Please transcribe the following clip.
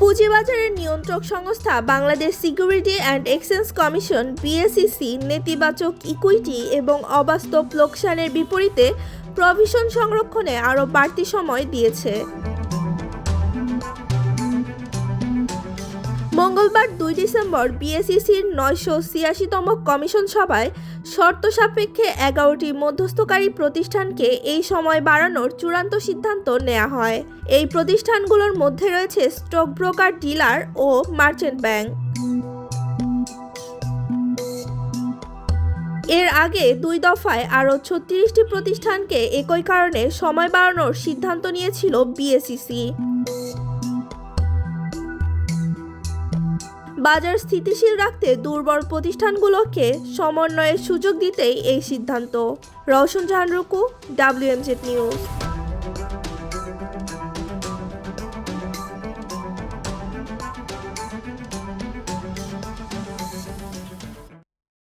পুঁজিবাজারের নিয়ন্ত্রক সংস্থা Bangladesh security and exchange commission BSEC নেতিবাচক ইকুইটি এবং অবাস্তব লোকসানের বিপরীতে প্রভিশন সংরক্ষণে আরও বাড়তি সময় দিয়েছে। মঙ্গলবার দুই ডিসেম্বর বিএসইসির নয়শো ছিয়াশিতম কমিশন সভায় শর্ত সাপেক্ষে এগারোটি মধ্যস্থকারী প্রতিষ্ঠানকে এই সময় বাড়ানোর চূড়ান্ত সিদ্ধান্ত নেওয়া হয়। এই প্রতিষ্ঠানগুলোর মধ্যে রয়েছে স্টক ব্রোকার ডিলার ও মার্চেন্ট ব্যাংক। এর আগে দুই দফায় আরও ছত্রিশটি প্রতিষ্ঠানকে একই কারণে সময় বাড়ানোর সিদ্ধান্ত নিয়েছিল বিএসইসি। বাজার স্থিতিশীল রাখতে দুর্বল প্রতিষ্ঠানগুলোকে সমন্বয়ের সুযোগ দিতেই এই সিদ্ধান্ত। রওশন জাহান রুকু, ডাব্লিউএমজেড নিউজ।